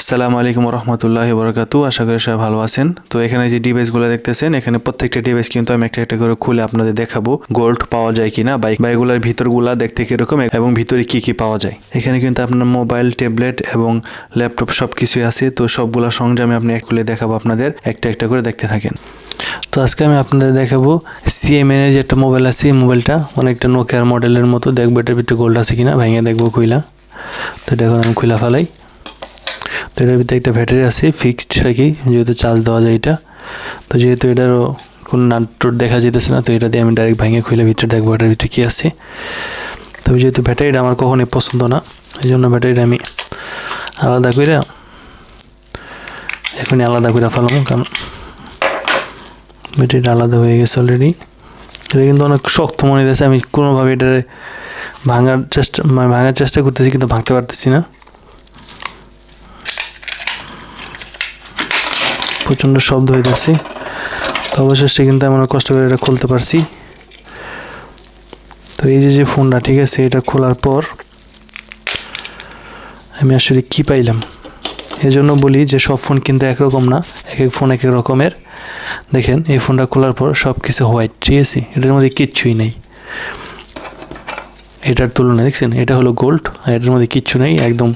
আসসালামু আলাইকুম রহমতুল্লাহ বরকাতু আশা করি সবাই ভালো আছেন। তো এখানে যে ডিভাইসগুলো দেখতেছেন, এখানে প্রত্যেকটা ডিভাইস কিন্তু আমি একটা একটা করে খুলে আপনাদের দেখাবো গোল্ড পাওয়া যায় কিনা বাইক বা এগুলোর ভিতরগুলা দেখতে কীরকম এবং ভিতরে কি কি পাওয়া যায়। এখানে কিন্তু আপনার মোবাইল ট্যাবলেট এবং ল্যাপটপ সব কিছুই আছে, তো সবগুলা সরঞ্জামে আপনি খুলে দেখাবো আপনাদের একটা একটা করে দেখতে থাকেন। তো আজকে আমি আপনাদের দেখাবো সিএমএন এর যে একটা মোবাইল আছে, এই মোবাইলটা অনেকটা নোকিয়ার মডেলের মতো, দেখব এটার ভিতরে গোল্ড আছে কিনা, ভেঙে দেখব খুইলা। তো এটা আমি খুলা ফেলাই। এটার ভিতরে একটা ব্যাটারি আছে ফিক্সড আর কি, যেহেতু চার্জ দেওয়া যায় এটা। তো যেহেতু এটারও কোনো নাটটোট দেখা যেতেছে না, তো এটা দিয়ে আমি ডাইরেক্ট ভেঙে খুলে ভিতরে দেখব এটার ভিতরে কী আছে। তবে যেহেতু ব্যাটারিটা আমার কখনোই পছন্দ না এই জন্য ব্যাটারিটা আমি আলাদা করে এখনই আলাদা করে ফেলাম, কারণ ব্যাটারিটা আলাদা হয়ে গেছে অলরেডি এটা কিন্তু অনেক শক্ত মনে হয়েছে আমি কোনোভাবে এটা ভাঙার চেষ্টা মানে ভাঙার চেষ্টা করতেছি, কিন্তু ভাঙতে পারতেছি না। প্রচণ্ড শব্দ হইতেছে। তো অবশেষে কিন্তু আমরা কষ্ট করে এটা খুলতে পারছি। তো এই যে যে ফোনটা, ঠিক আছে, এটা খোলার পর আমি আসলে কি পাইলাম? এজন্য বলি যে সব ফোন কিন্তু একরকম না এক এক ফোন এক এক রকমের। দেখেন, এই ফোনটা খোলার পর সব কিছু হোয়াইট, ঠিক আছে? এটার মধ্যে কিচ্ছুই নেই। এটার তুলনায়, দেখছেন? এটা হলো গোল্ড, আর এটার মধ্যে কিচ্ছু নেই, একদম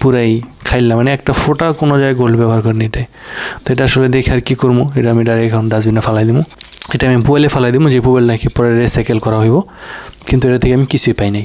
পুরাই খাইলাম মানে একটা ফোটা কোনো জায়গায় গোল্ড ব্যবহার করিনি এটাই। তো এটা আসলে দেখে আর কী করব, এটা আমি ডাইরেক্ট এখন ডাস্টবিনে ফালাই দিব। এটা আমি বোয়েলে ফালাই দিব, যে বোয়েল নাকি পরে রিসাইকেল করা হইব। কিন্তু এটা থেকে আমি কিছুই পাই নাই।